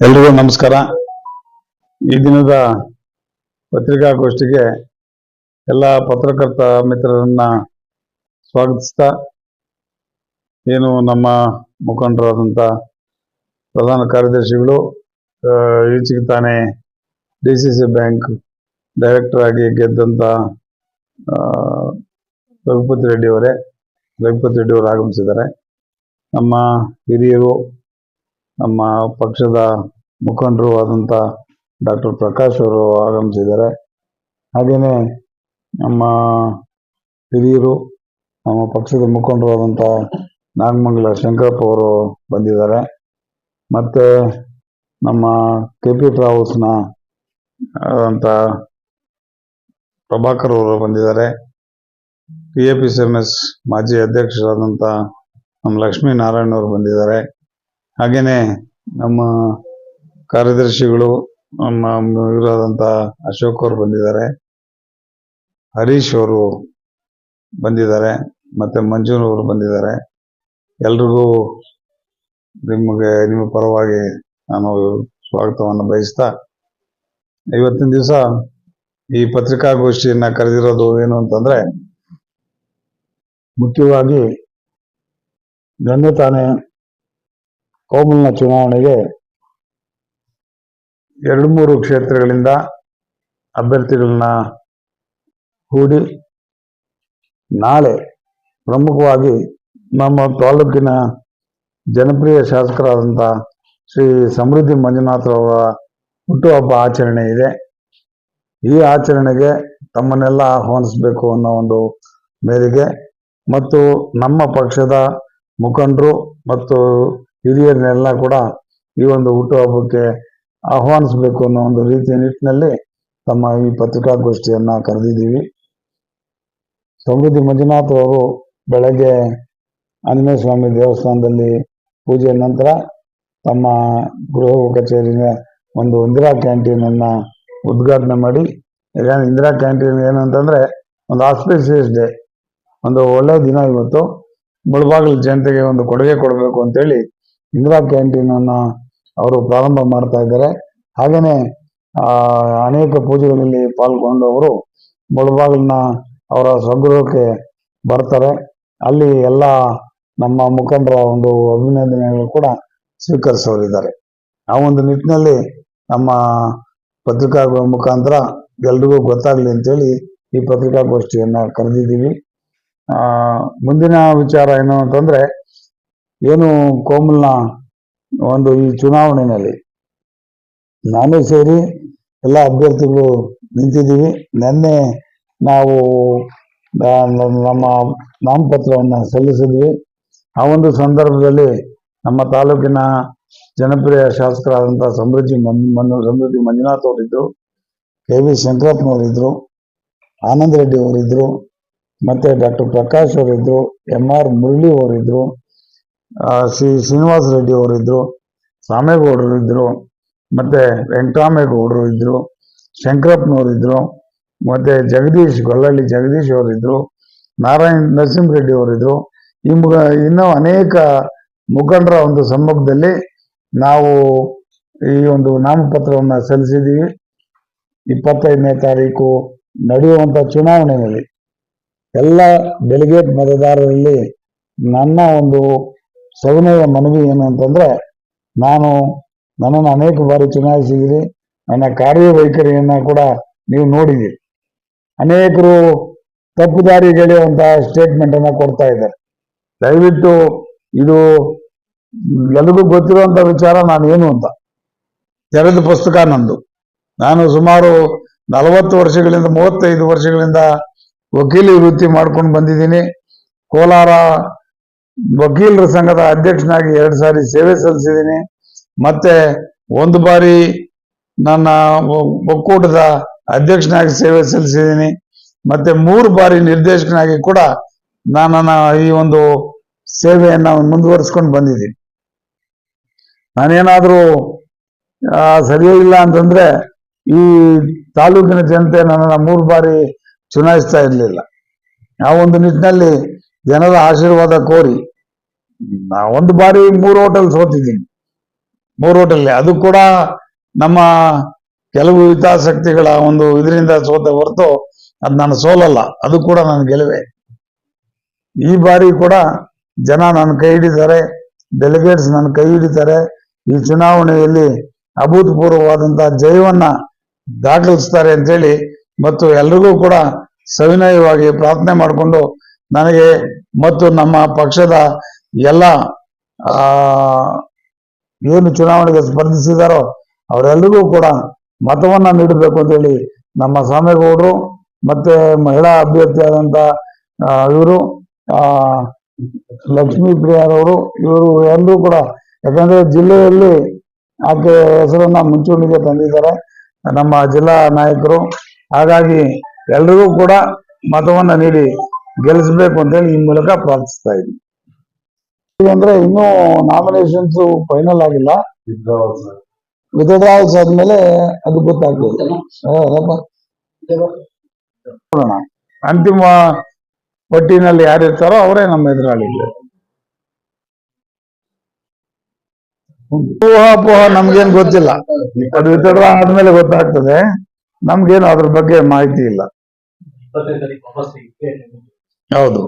ಎಲ್ರಿಗೂ ನಮಸ್ಕಾರ. ಈ ದಿನದ ಪತ್ರಿಕಾಗೋಷ್ಠಿಗೆ ಎಲ್ಲ ಪತ್ರಕರ್ತ ಮಿತ್ರರನ್ನ ಸ್ವಾಗತಿಸ್ತಾ, ಏನು ನಮ್ಮ ಮುಖಂಡರಾದಂಥ ಪ್ರಧಾನ ಕಾರ್ಯದರ್ಶಿಗಳು ಈಚೆಗೆ ತಾನೇ D C C bank director ಆಗಿ ಗೆದ್ದಂಥ ರಘುಪತಿ ರೆಡ್ಡಿ ಅವರೇ, ರಘುಪತಿ ರೆಡ್ಡಿ ಅವರು ಆಗಮಿಸಿದ್ದಾರೆ. ನಮ್ಮ ಹಿರಿಯರು ನಮ್ಮ ಪಕ್ಷದ ಮುಖಂಡರು ಆದಂಥ ಡಾಕ್ಟರ್ ಪ್ರಕಾಶ್ ಅವರು ಆಗಮಿಸಿದ್ದಾರೆ. ಹಾಗೆಯೇ ನಮ್ಮ ಹಿರಿಯರು, ನಮ್ಮ ಪಕ್ಷದ ಮುಖಂಡರು ಆದಂಥ ನಾಗಮಂಗಲ ಶಂಕರಪ್ಪ ಅವರು ಬಂದಿದ್ದಾರೆ. ಮತ್ತು ನಮ್ಮ ಕೆ ಪಿ ಟ್ರಾವೆಲ್ಸ್ನ ಆದಂಥ ಪ್ರಭಾಕರ್ ಅವರು ಬಂದಿದ್ದಾರೆ. P A P C M S ಮಾಜಿ ಅಧ್ಯಕ್ಷರಾದಂಥ ನಮ್ಮ ಲಕ್ಷ್ಮೀ ನಾರಾಯಣ ಅವರು ಬಂದಿದ್ದಾರೆ. ಹಾಗೇನೆ ನಮ್ಮ ಕಾರ್ಯದರ್ಶಿಗಳು, ನಮ್ಮ ಇವರಾದಂತ ಅಶೋಕ್ ಅವರು ಬಂದಿದ್ದಾರೆ. ಹರೀಶ್ ಅವರು ಬಂದಿದ್ದಾರೆ. ಮತ್ತೆ ಮಂಜುನ್ ಅವರು ಬಂದಿದ್ದಾರೆ. ಎಲ್ರಿಗೂ ನಿಮಗೆ, ನಿಮ್ಮ ಪರವಾಗಿ ನಾನು ಸ್ವಾಗತವನ್ನು ಬಯಸ್ತಾ ಇವತ್ತಿನ ದಿವಸ ಈ ಪತ್ರಿಕಾಗೋಷ್ಠಿಯನ್ನ ಕರೆದಿರೋದು ಏನು ಅಂತಂದ್ರೆ, ಮುಖ್ಯವಾಗಿ ಗಣ್ಯ ತಾನೇ ಕೋಮಲ್ನ ಚುನಾವಣೆಗೆ ಎರಡು ಮೂರು ಕ್ಷೇತ್ರಗಳಿಂದ ಅಭ್ಯರ್ಥಿಗಳನ್ನ ಹೂಡಿ ನಾಳೆ ಪ್ರಮುಖವಾಗಿ ನಮ್ಮ ತಾಲೂಕಿನ ಜನಪ್ರಿಯ ಶಾಸಕರಾದಂಥ ಶ್ರೀ ಸಮೃದ್ಧಿ ಮಂಜುನಾಥರವರ ಹುಟ್ಟುಹಬ್ಬ ಆಚರಣೆ ಇದೆ. ಈ ಆಚರಣೆಗೆ ತಮ್ಮನ್ನೆಲ್ಲ ಆಹ್ವಾನಿಸಬೇಕು ಅನ್ನೋ ಒಂದು ಮೇರೆಗೆ ಮತ್ತು ನಮ್ಮ ಪಕ್ಷದ ಮುಖಂಡರು ಮತ್ತು ಹಿರಿಯರನ್ನೆಲ್ಲ ಕೂಡ ಈ ಒಂದು ಹುಟ್ಟುಹಬ್ಬಕ್ಕೆ ಆಹ್ವಾನಿಸಬೇಕು ಅನ್ನೋ ಒಂದು ರೀತಿಯ ನಿಟ್ಟಿನಲ್ಲಿ ತಮ್ಮ ಈ ಪತ್ರಿಕಾಗೋಷ್ಠಿಯನ್ನ ಕರೆದಿದ್ದೀವಿ. ಸಮೃದ್ಧಿ ಮಂಜುನಾಥ್ ಅವರು ಬೆಳಗ್ಗೆ ಆಂಜನೇಯ ಸ್ವಾಮಿ ದೇವಸ್ಥಾನದಲ್ಲಿ ಪೂಜೆಯ ನಂತರ ತಮ್ಮ ಗೃಹ ಕಚೇರಿನ ಒಂದು ಇಂದಿರಾ ಕ್ಯಾಂಟೀನ್ ಅನ್ನ ಉದ್ಘಾಟನೆ ಮಾಡಿ ಇಂದಿರಾ ಕ್ಯಾಂಟೀನ್ ಏನಂತಂದ್ರೆ ಒಂದು ಆಸ್ಪಿಷಿಯಸ್ ಡೇ ಒಂದು ಒಳ್ಳೆಯ ದಿನ ಇವತ್ತು. ಮುಳಬಾಗಿಲು ಜನತೆಗೆ ಒಂದು ಕೊಡುಗೆ ಕೊಡಬೇಕು ಅಂತೇಳಿ ಇಂದಿರಾ ಕ್ಯಾಂಟೀನ್ ಅನ್ನ ಅವರು ಪ್ರಾರಂಭ ಮಾಡ್ತಾ ಇದ್ದಾರೆ. ಹಾಗೇನೆ ಅನೇಕ ಪೂಜೆಗಳಲ್ಲಿ ಪಾಲ್ಗೊಂಡು ಅವರು ಮುಳಬಾಗಿಲಿನ ಅವರ ಸ್ವಗೃಹಕ್ಕೆ ಬರ್ತಾರೆ. ಅಲ್ಲಿ ಎಲ್ಲ ನಮ್ಮ ಮುಖಂಡರ ಒಂದು ಅಭಿನಂದನೆಗಳು ಕೂಡ ಸ್ವೀಕರಿಸೋರಿದ್ದಾರೆ ಆ ಒಂದು ನಿಟ್ಟಿನಲ್ಲಿ ನಮ್ಮ ಪತ್ರಿಕಾ ಮುಖಾಂತರ ಎಲ್ರಿಗೂ ಗೊತ್ತಾಗ್ಲಿ ಅಂತೇಳಿ ಈ ಪತ್ರಿಕಾಗೋಷ್ಠಿಯನ್ನ ಕರೆದಿದ್ದೀವಿ. ಮುಂದಿನ ವಿಚಾರ ಏನು ಅಂತಂದ್ರೆ ಏನು ಕೋಮಲ್ನ ಒಂದು ಈ ಚುನಾವಣೆಯಲ್ಲಿ ನಾನು ಸೇರಿ ಎಲ್ಲ ಅಭ್ಯರ್ಥಿಗಳು ನಿಂತಿದ್ದೀವಿ. ನಿನ್ನೆ ನಾವು ನಮ್ಮ ನಾಮಪತ್ರವನ್ನು ಸಲ್ಲಿಸಿದ್ವಿ. ಆ ಒಂದು ಸಂದರ್ಭದಲ್ಲಿ ನಮ್ಮ ತಾಲೂಕಿನ ಜನಪ್ರಿಯ ಶಾಸಕರಾದಂಥ ಸಮೃದ್ಧಿ ಮನ್ ಸಮೃದ್ಧಿ ಮಂಜುನಾಥ್ ಅವರಿದ್ದರು ಕೆ ವಿ ಶಂಕರಪ್ಪನವರಿದ್ದರು ಆನಂದ್ ರೆಡ್ಡಿ ಅವರಿದ್ದರು ಮತ್ತು ಡಾಕ್ಟರ್ ಪ್ರಕಾಶ್ ಅವರಿದ್ದರು ಎಂ ಆರ್ ಮುರಳಿ ಅವರಿದ್ದರು ಶ್ರೀ ಶ್ರೀನಿವಾಸ ರೆಡ್ಡಿ ಅವರು ಇದ್ದರು ಸಾಮೇಗೌಡರು ಇದ್ದರು ಮತ್ತೆ ವೆಂಕಟರಾಮೇಗೌಡರು ಇದ್ರು ಶಂಕರಪ್ಪನವರಿದ್ರು ಮತ್ತೆ ಜಗದೀಶ್, ಗೊಲ್ಲಳ್ಳಿ ಜಗದೀಶ್ ಅವರಿದ್ದರು ನಾರಾಯಣ್ ನರಸಿಂಹ ರೆಡ್ಡಿ ಅವರಿದ್ರು ಈ ಮುಗ, ಇನ್ನೂ ಅನೇಕ ಮುಖಂಡರ ಒಂದು ಸಮ್ಮುಖದಲ್ಲಿ ನಾವು ಈ ಒಂದು ನಾಮಪತ್ರವನ್ನು ಸಲ್ಲಿಸಿದ್ದೀವಿ. ಇಪ್ಪತ್ತೈದನೇ ತಾರೀಕು ನಡೆಯುವಂಥ ಚುನಾವಣೆಯಲ್ಲಿ ಎಲ್ಲ ಡೆಲಿಗೇಟ್ ಮತದಾರರಲ್ಲಿ ನನ್ನ ಒಂದು ಸವಿನಯ ಮನವಿ ಏನು ಅಂತಂದ್ರೆ ನಾನು ನನ್ನನ್ನು ಅನೇಕ ಬಾರಿ ಚುನಾಯಿಸಿದಿರಿ ನನ್ನ ಕಾರ್ಯವೈಖರಿಯನ್ನ ಕೂಡ ನೀವು ನೋಡಿದ್ದೀರಿ. ಅನೇಕರು ತಪ್ಪು ದಾರಿಗೆಳೆಯುವಂತಹ ಸ್ಟೇಟ್ಮೆಂಟ್ ಅನ್ನ ಕೊಡ್ತಾ ಇದ್ದಾರೆ. ದಯವಿಟ್ಟು ಇದು ಎಲ್ರಿಗೂ ಗೊತ್ತಿರುವಂತ ವಿಚಾರ ನಾನು ಏನು ಅಂತ. ತೆರೆದ ಪುಸ್ತಕ ನಂದು. ನಾನು ಸುಮಾರು ನಲವತ್ತು ವರ್ಷಗಳಿಂದ, ಮೂವತ್ತೈದು ವರ್ಷಗಳಿಂದ ವಕೀಲಿ ವೃತ್ತಿ ಮಾಡ್ಕೊಂಡು ಬಂದಿದ್ದೀನಿ. ಕೋಲಾರ ವಕೀಲರ ಸಂಘದ ಅಧ್ಯಕ್ಷನಾಗಿ ಎರಡು ಸಾರಿ ಸೇವೆ ಸಲ್ಲಿಸಿದ್ದೀನಿ. ಮತ್ತೆ ಒಂದು ಬಾರಿ ನನ್ನ ಒಕ್ಕೂಟದ ಅಧ್ಯಕ್ಷನಾಗಿ ಸೇವೆ ಸಲ್ಲಿಸಿದ್ದೀನಿ. ಮತ್ತೆ ಮೂರು ಬಾರಿ ನಿರ್ದೇಶಕನಾಗಿ ಕೂಡ ನಾನು ಈ ಒಂದು ಸೇವೆಯನ್ನ ಮುಂದುವರಿಸ್ಕೊಂಡು ಬಂದಿದ್ದೀನಿ. ನಾನೇನಾದ್ರೂ ಆ, ಸರಿಯೇ ಇಲ್ಲ ಅಂತಂದ್ರೆ ಈ ತಾಲೂಕಿನ ಜನತೆ ನನ್ನನ್ನು ಮೂರು ಬಾರಿ ಚುನಾಯಿಸ್ತಾ ಇರಲಿಲ್ಲ. ಆ ಒಂದು ನಿಟ್ಟಿನಲ್ಲಿ ಜನರ ಆಶೀರ್ವಾದ ಕೋರಿ. ನಾ ಒಂದು ಬಾರಿ ಮೂರು ಹೋಟೆಲ್ ಸೋತಿದ್ದೀನಿ. ಮೂರು ಹೋಟೆಲ್ ಅದು ಕೂಡ ನಮ್ಮ ಕೆಲವು ಹಿತಾಸಕ್ತಿಗಳ ಒಂದು ಇದರಿಂದ ಸೋತೆ ಹೊರತು ಅದು ನಾನು ಸೋಲಲ್ಲ. ಅದು ಕೂಡ ನನ್ನ ಗೆಲುವೆ ಈ ಬಾರಿ ಕೂಡ ಜನ ನನ್ನ ಕೈ ಹಿಡಿತಾರೆ. ಡೆಲಿಗೇಟ್ಸ್ ನನ್ನ ಕೈ ಹಿಡಿತಾರೆ. ಈ ಚುನಾವಣೆಯಲ್ಲಿ ಅಭೂತಪೂರ್ವವಾದಂತಹ ಜಯವನ್ನ ದಾಖಲಿಸ್ತಾರೆ ಅಂತೇಳಿ ಮತ್ತು ಎಲ್ರಿಗೂ ಕೂಡ ಸವಿನಯವಾಗಿ ಪ್ರಾರ್ಥನೆ ಮಾಡಿಕೊಂಡು ನನಗೆ ಮತ್ತು ನಮ್ಮ ಪಕ್ಷದ ಎಲ್ಲ ಏನು ಚುನಾವಣೆಗೆ ಸ್ಪರ್ಧಿಸಿದಾರೋ ಅವರೆಲ್ಲರಿಗೂ ಕೂಡ ಮತವನ್ನ ನೀಡಬೇಕು ಅಂತೇಳಿ ನಮ್ಮ ಸ್ವಾಮಿಗೌಡರು ಮತ್ತೆ ಮಹಿಳಾ ಅಭ್ಯರ್ಥಿಯಾದಂಥ ಇವರು ಲಕ್ಷ್ಮೀ ಪ್ರಿಯಾರವರು ಇವರು ಎಲ್ಲರೂ ಕೂಡ, ಯಾಕಂದ್ರೆ ಜಿಲ್ಲೆಯಲ್ಲಿ ಆಕೆ ಹೆಸರನ್ನ ಮುಂಚೂಣಿಗೆ ತಂದಿದ್ದಾರೆ, ನಮ್ಮ ಜಿಲ್ಲಾ ನಾಯಕರು. ಹಾಗಾಗಿ ಎಲ್ರಿಗೂ ಕೂಡ ಮತವನ್ನ ನೀಡಿ ಗೆಲ್ಲಿಸಬೇಕು ಅಂತೇಳಿ ಈ ಮೂಲಕ ಪ್ರಾರ್ಥಿಸ್ತಾ ಇದ್ದೀನಿ. ಅಂದ್ರೆ ಇನ್ನೂ ನಾಮಿನೇಷನ್ಸ್ ಫೈನಲ್ ಆಗಿಲ್ಲ. ವಿತ್ಡ್ರಾವಲ್ಸ್ ಆದ್ಮೇಲೆ ಅದು ಗೊತ್ತಾಗ್ತದೆ. ನೋಡೋಣ. ಅಂತಿಮ ಪಟ್ಟಿನಲ್ಲಿ ಯಾರಿರ್ತಾರೋ ಅವರೇ ನಮ್ಮ ಎದುರಾಳಿಗಳು ಊಹಾಪೋಹ ನಮ್ಗೇನ್ ಗೊತ್ತಿಲ್ಲ. ಅದು ವಿತಡ್ರಾ ಆದ್ಮೇಲೆ ಗೊತ್ತಾಗ್ತದೆ. ನಮ್ಗೇನು ಅದ್ರ ಬಗ್ಗೆ ಮಾಹಿತಿ ಇಲ್ಲ. ಹೌದು.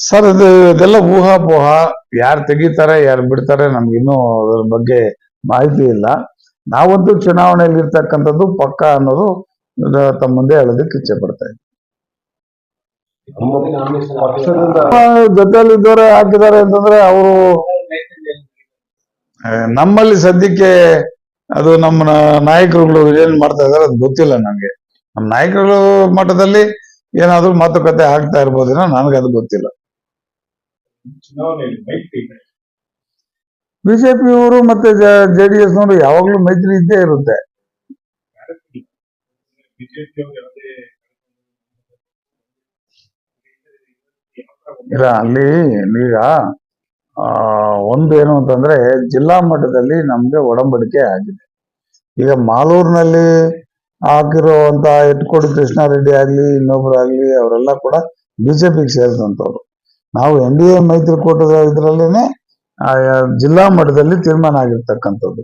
ಸರ್ ಅದು ಇದೆಲ್ಲ ಊಹಾಪೋಹ. ಯಾರು ತೆಗಿತಾರೆ ಯಾರು ಬಿಡ್ತಾರೆ ನಮ್ಗಿನ್ನೂ ಅದ್ರ ಬಗ್ಗೆ ಮಾಹಿತಿ ಇಲ್ಲ. ನಾವಂತೂ ಚುನಾವಣೆಯಲ್ಲಿ ಇರ್ತಕ್ಕಂಥದ್ದು ಪಕ್ಕ ಅನ್ನೋದು ತಮ್ಮ ಮುಂದೆ ಹೇಳೋದಕ್ಕೆ ಇಚ್ಛೆ ಪಡ್ತಾ ಇದ್ದೀವಿ ಜೊತೆಯಲ್ಲಿ ಜೊತೆಲಿ ಇದ್ದವರೇ ಹಾಕಿದ್ದಾರೆ ಅಂತಂದ್ರೆ ಅವರು ನಮ್ಮಲ್ಲಿ ಸದ್ಯಕ್ಕೆ ಅದು ನಮ್ಮ ನಾಯಕರುಗಳು ಏನ್ ಮಾಡ್ತಾ ಇದಾರೆ ಅದು ಗೊತ್ತಿಲ್ಲ ನಂಗೆ. ನಮ್ಮ ನಾಯಕರು ಮಟ್ಟದಲ್ಲಿ ಏನಾದ್ರೂ ಮಾತುಕತೆ ಆಗ್ತಾ ಇರ್ಬೋದೇನೋ ನನಗೆ ಅದು ಗೊತ್ತಿಲ್ಲ. ಬಿಜೆಪಿಯವರು ಮತ್ತೆ ಜೆ ಡಿ ಎಸ್ ನವರು ಯಾವಾಗ್ಲೂ ಮೈತ್ರಿ ಇದ್ದೇ ಇರುತ್ತೆ. ಇಲ್ಲ ಅಲ್ಲಿ ಈಗ ಆ, ಒಂದು ಏನು ಅಂತಂದ್ರೆ ಜಿಲ್ಲಾ ಮಟ್ಟದಲ್ಲಿ ನಮ್ಗೆ ಒಡಂಬಡಿಕೆ ಆಗಿದೆ. ಈಗ ಮಾಲೂರಿನಲ್ಲಿ ಹಾಕಿರುವಂತ ಎಟ್ಕೋಡಿ ಕೃಷ್ಣಾರೆಡ್ಡಿ ಆಗ್ಲಿ ಇನ್ನೊಬ್ರಾಗ್ಲಿ ಅವರೆಲ್ಲ ಕೂಡ ಬಿಜೆಪಿಗೆ ಸೇರಿದಂತವ್ರು. ನಾವು ಎನ್ ಡಿ ಎ ಮೈತ್ರಿಕೂಟದ ಇದರಲ್ಲೇನೆ ಜಿಲ್ಲಾ ಮಟ್ಟದಲ್ಲಿ ತೀರ್ಮಾನ ಆಗಿರ್ತಕ್ಕಂಥದ್ದು.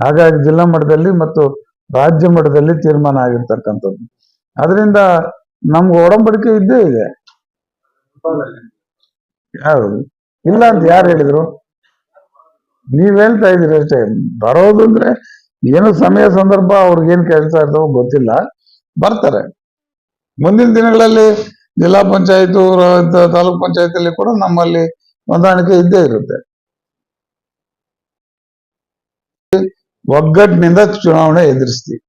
ಹಾಗಾಗಿ ಜಿಲ್ಲಾ ಮಟ್ಟದಲ್ಲಿ ಮತ್ತು ರಾಜ್ಯ ಮಟ್ಟದಲ್ಲಿ ತೀರ್ಮಾನ ಆಗಿರ್ತಕ್ಕಂಥದ್ದು. ಅದರಿಂದ ನಮ್ಗೆ ಒಡಂಬಡಿಕೆ ಇದ್ದೇ ಇದೆ. ಹೌದು. ಇಲ್ಲ ಅಂತ ಯಾರು ಹೇಳಿದ್ರು? ನೀವ್ ಹೇಳ್ತಾ ಇದೀರಿ ಅಷ್ಟೇ. ಬರೋದು ಅಂದ್ರೆ ಏನು ಸಮಯ ಸಂದರ್ಭ ಅವ್ರಿಗೆ ಏನ್ ಕೆಲಸ ಇರ್ತವೋ ಗೊತ್ತಿಲ್ಲ. ಬರ್ತಾರೆ. ಮುಂದಿನ ದಿನಗಳಲ್ಲಿ ಜಿಲ್ಲಾ ಪಂಚಾಯತ್ ತಾಲೂಕ್ ಪಂಚಾಯತ್ ಅಲ್ಲಿ ಕೂಡ ನಮ್ಮಲ್ಲಿ ಹೊಂದಾಣಿಕೆ ಇದ್ದೇ ಇರುತ್ತೆ. ಒಗ್ಗಟ್ಟಿನಿಂದ ಚುನಾವಣೆ ಎದುರಿಸ್ತೀವಿ.